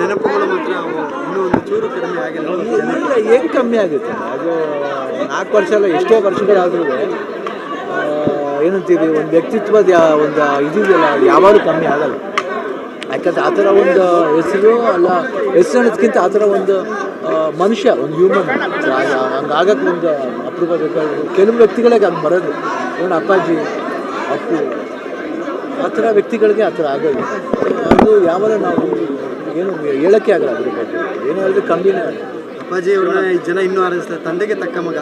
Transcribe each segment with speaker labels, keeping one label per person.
Speaker 1: ನೆನಪುಗಳು ಮಾತ್ರ ಇನ್ನೂ ಒಂದು ಚೂರು ಕಡಿಮೆ ಆಗಿಲ್ಲ.
Speaker 2: ಏನು ಕಮ್ಮಿ ಆಗುತ್ತೆ? ಅದು ನಾಲ್ಕು ವರ್ಷ ಅಲ್ಲ, ಎಷ್ಟೋ ವರ್ಷಗಳಾದ್ರೂ ಏನಂತೀವಿ ಒಂದು ವ್ಯಕ್ತಿತ್ವದ ಒಂದು ಇದಿದೆಯಲ್ಲ ಅದು ಯಾವಾಗಲೂ ಕಮ್ಮಿ ಆಗಲ್ಲ. ಯಾಕಂದ್ರೆ ಆ ಥರ ಒಂದು ಹೆಸರು ಅಲ್ಲ, ಹೆಸರು ಅನ್ನೋದಕ್ಕಿಂತ ಆ ಥರ ಒಂದು ಮನುಷ್ಯ, ಒಂದು ಹ್ಯೂಮನ್ ಹಂಗಾಗಕ್ಕೆ ಒಂದು ಅಪರೂಪ ಬೇಕಾದ್ರು ಕೆಲವು ವ್ಯಕ್ತಿಗಳಿಗೆ ಅದು ಬರೋದು. ನೋಡಿ, ಅಪ್ಪಾಜಿ, ಅಪ್ಪು, ಆ ಥರ ವ್ಯಕ್ತಿಗಳಿಗೆ ಆ ಥರ ಆಗೋದು. ಅದು ಯಾವಾಗ ನಾವು ಏನು ಹೇಳೋಕ್ಕೆ ಆಗಲ್ಲ ಅದ್ರ ಬಗ್ಗೆ. ಏನು ಹೇಳಿದ್ರೆ ಕಮ್ಮಿನೇ ಆಗಲ್ಲ
Speaker 1: ಅಪ್ಪಾಜಿ ಅವ್ರನ್ನ ಈ ಜನ ಇನ್ನೂ ಆರಿಸ್ತಾರೆ ತಂದೆಗೆ ತಕ್ಕ ಮಗ.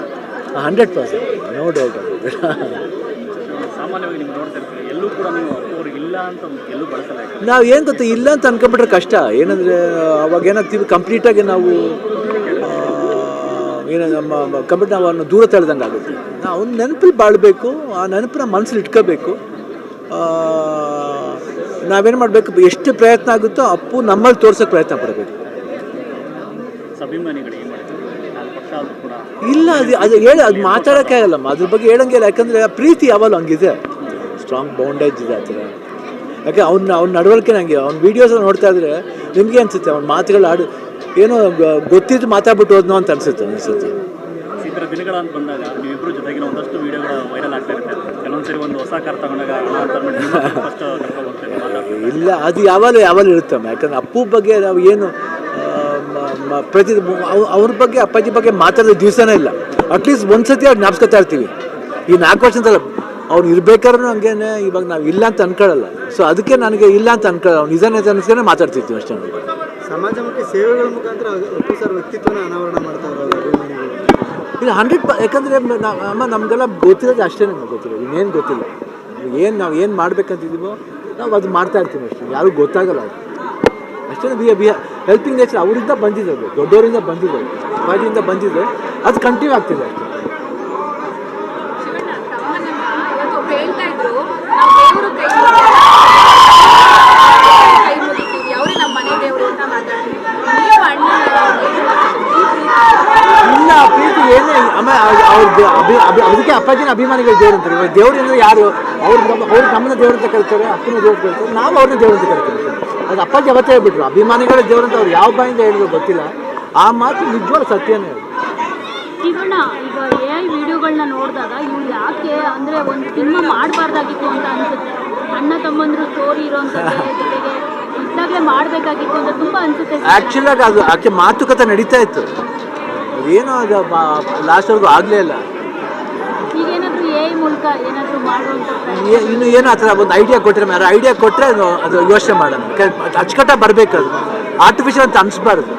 Speaker 2: Hundred percent. ನೋ ಡೌಟ್
Speaker 3: ಸಾಮಾನ್ಯವಾಗಿ ನೀವು ನೋಡ್ತಾ ಎಲ್ಲೂ ಕೂಡ ನೀವು ಅವ್ರಿಗೆ ಇಲ್ಲ ಅಂತ ಎಲ್ಲೂ ಬಳಸಲ್ಲ
Speaker 2: ನಾವು ಏನು ಗೊತ್ತು ಇಲ್ಲ ಅಂತ ಅನ್ಕೊಂಡ್ಬಿಟ್ರೆ ಕಷ್ಟ. ಏನಂದರೆ ಅವಾಗ ಏನಾಗ್ತೀವಿ ಕಂಪ್ಲೀಟಾಗಿ ನಾವು ಏನ ಏನು ನಮ್ಮ ಕಂಪ್ಲೀಟ್ ನಾವು ಅವನ್ನ ದೂರ ತಳ್ದಂಗೆ ಆಗುತ್ತೆ. ನಾವು ಅವ್ನ ನೆನಪಲ್ಲಿ ಬಾಳಬೇಕು ಆ ನೆನಪನ್ನ ಮನಸ್ಸಲ್ಲಿ ಇಟ್ಕೋಬೇಕು. ನಾವೇನು ಮಾಡಬೇಕು? ಎಷ್ಟು ಪ್ರಯತ್ನ ಆಗುತ್ತೋ ಅಪ್ಪು ನಮ್ಮಲ್ಲಿ ತೋರ್ಸೋಕ್ಕೆ ಪ್ರಯತ್ನ ಪಡಬೇಕು. ಇಲ್ಲ ಅದು ಅದು ಹೇಳಿ ಅದು ಮಾತಾಡೋಕ್ಕೆ ಆಗಲ್ಲಮ್ಮ ಅದ್ರ ಬಗ್ಗೆ ಹೇಳಂಗಿಲ್ಲ ಯಾಕಂದರೆ ಪ್ರೀತಿ ಯಾವಾಗಲೂ ಹಂಗಿದೆ. ಸ್ಟ್ರಾಂಗ್ ಬೌಂಡೇಜ್ ಇದೆ ಆ ಥರ. ಯಾಕೆ ಅವ್ನ ಅವ್ನ ನಡವಳಿಕೆ ನನಗೆ ಅವ್ನ ವೀಡಿಯೋಸ್ ನೋಡ್ತಾ ಇದ್ರೆ ನಿಮಗೆ ಅನ್ಸುತ್ತೆ ಅವ್ನ ಮಾತುಗಳು ಆಡು ಏನೋ ಗೊತ್ತಿದ್ದು ಮಾತಾಡ್ಬಿಟ್ಟು ಹೋದ್ನೋ ಅಂತ ಅನ್ಸುತ್ತೆ ಅನ್ಸುತ್ತೆ.
Speaker 3: ದಿನಗಳ ಅಂತ ಬಂದಾಗ ನೀವಿಬ್ಬರು ಜೊತೆಗಿನ ಒಂದಷ್ಟು ವಿಡಿಯೋಗಳು ವೈರಲ್ ಆಗ್ತಾ ಒಂದು ಹೊಸ ಕಾರ್ ತಗೊಂಡಾಗ ಫಸ್ಟ್
Speaker 2: ಇಲ್ಲ ಅದು ಯಾವಾಗಲೂ ಯಾವಾಗಲೂ ಇರುತ್ತೆ ಯಾಕಂದ್ರೆ ಅಪ್ಪು ಬಗ್ಗೆ ನಾವು ಏನು ಪ್ರತಿ ಅವ್ರ ಬಗ್ಗೆ ಅಪ್ಪಾಜಿ ಬಗ್ಗೆ ಮಾತಾಡೋ ದಿವಸನೇ ಇಲ್ಲ. ಅಟ್ಲೀಸ್ಟ್ ಒಂದ್ಸತಿ ಅವ್ರು ಜ್ಞಾಪಿಸ್ಕೊತಾ ಇರ್ತೀವಿ. ಈ ನಾಲ್ಕು ವರ್ಷ ಅಂತಲ್ಲ ಅವ್ನು ಇರ್ಬೇಕಾದ್ರೂ ಹಂಗೇನೆ ಇವಾಗ ನಾವು ಇಲ್ಲ ಅಂತ ಅನ್ಕೊಳ್ಳಲ್ಲ. ಸೊ ಅದಕ್ಕೆ ನನಗೆ ಇಲ್ಲ ಅಂತ ಅನ್ಕೊಳ್ಳಲ್ಲ. ಅವ್ನು ಇದನ್ನೇ ಅನ್ಸ್ಕೊಂಡೇ ಅನ್ಸ್ಕೊಂಡೆ ಮಾತಾಡ್ತಿರ್ತೀವಿ ಅಷ್ಟೇ.
Speaker 1: ಸಮಾಜಮುಖಿ ಸೇವೆಗಳ ಮುಖಾಂತರ ಅಪ್ಪು ಸರ್ ವ್ಯಕ್ತಿತ್ವನ ಅನಾವರಣ ಮಾಡ್ತಾ ಇರೋದು ಅಭಿಮಾನಿಗಳು
Speaker 2: ಇಲ್ಲ ಹಂಡ್ರೆಡ್ ಪ ಯಾಕಂದರೆ ಅಮ್ಮ ನಮಗೆಲ್ಲ ಗೊತ್ತಿರೋದು ಅಷ್ಟೇ ನಮ್ಗೆ ಗೊತ್ತಿಲ್ಲ ಇನ್ನೇನು ಗೊತ್ತಿಲ್ಲ. ಏನು ನಾವು ಏನು ಮಾಡ್ಬೇಕಂತಿದ್ದೀವೋ ನಾವು ಅದು ಮಾಡ್ತಾ ಇರ್ತೀವಿ ಅಷ್ಟೇ. ಯಾರಿಗೂ ಗೊತ್ತಾಗಲ್ಲ ಅದು. ಅಷ್ಟೇ ಬಿ ಬಿ ಹೆಲ್ಪಿಂಗ್ ನೇಚರ್ ಅವರಿಂದ ಬಂದಿದ್ದು ದೊಡ್ಡವರಿಂದ ಬಂದಿದ್ದು ಬಾಡಿಯಿಂದ ಬಂದಿದ್ದು ಅದು ಕಂಟಿನ್ಯೂ ಆಗ್ತಿದೆ ಅಷ್ಟೇ
Speaker 4: ಶಿವಣ್ಣ ತಮ್ಮನನ್ನ ಇವತ್ತು ಹೇಳ್ತಾ ಇದ್ರು ನಾವು ದೇವರು ಕೈ ಕೈ ಮುಗಿತೀವಿ ಅವರೇ ನಮ್ಮ ಮನೆ ದೇವರು ಅಂತ ಮಾತಾಡ್ತೀವಿ ನೀವು ಅಣ್ಣ
Speaker 2: ಇಲ್ಲ ಆ ಪ್ರೀತಿ ಏನೇ ಆಮೇಲೆ ಅವ್ರ ಅಭಿ ಅಭಿ ಅದಕ್ಕೆ ಅಪ್ಪಾಜಿನ ಅಭಿಮಾನಿಗಳು ದೇವ್ರು ಅಂತಾರೆ. ಇವಾಗ ದೇವ್ರು ಅಂದರೆ ಯಾರು? ಅವ್ರು ನಮ್ಮ ಅವ್ರು ನಮ್ಮನ್ನ ದೇವ್ರ ಅಂತ ಕರಿತಾರೆ ಅಪ್ಪನ ದೇವ್ರು ಕರೀತಾರೆ. ನಾವು ಅವ್ರನ್ನ ದೇವ್ರ ಅಂತ ಕರಿತೀವಿ. ಅದು ಅಪ್ಪಾಜಿ ಅವತ್ತೇ ಹೇಳ್ಬಿಟ್ರು. ಅಭಿಮಾನಿಗಳ ದೇವ್ರು ಅಂತ ಅವ್ರು ಯಾವ ಬಾಯಿಂದ ಹೇಳಿದ್ರು ಗೊತ್ತಿಲ್ಲ. ಆ ಮಾತು ನಿಜವಾದ ಸತ್ಯನೇ ಅದು.
Speaker 5: ಶಿವಣ್ಣ ಈಗ ಎ ಐ ವಿಡಿಯೋಗಳನ್ನ ನೋಡಿದಾಗ ಇವ್ರು ಯಾಕೆ ಅಂದರೆ ಒಂದು ಸಿನಿಮಾ ಮಾಡಬಾರ್ದಾಗಿತ್ತು ಅಂತ ಅನ್ಸುತ್ತೆ. ಅಣ್ಣ ತಮ್ಮಂದ್ರು ಸ್ಟೋರಿ ಇರೋಂಥ ಜೊತೆಗೆ ಇದ್ದಾಗಲೇ ಮಾಡಬೇಕಾಗಿತ್ತು ಅಂತ ತುಂಬ ಅನ್ಸುತ್ತೆ.
Speaker 2: ಆ್ಯಕ್ಚುಲಾಗಿ ಅದು ಆಕೆ ಮಾತುಕತೆ ನಡೀತಾ ಇತ್ತು. ಅದೇನೋ ಅದು ಲಾಸ್ಟ್ವರೆಗೂ ಆಗಲೇ ಇಲ್ಲ. ಇನ್ನು ಏನು ಆ ಥರ ಒಂದು ಐಡಿಯಾ ಕೊಟ್ಟರೆ ಮೇಲೆ ಐಡಿಯಾ ಕೊಟ್ಟರೆ ಅದು ಅದು ಯೋಚನೆ ಮಾಡೋಣ. ಅಚ್ಚುಕಟ್ಟಾಗಿ ಬರಬೇಕು ಅದು ಆರ್ಟಿಫಿಷಿಯಲ್ ಅಂತ ಅನಿಸ್ಬಾರ್ದು.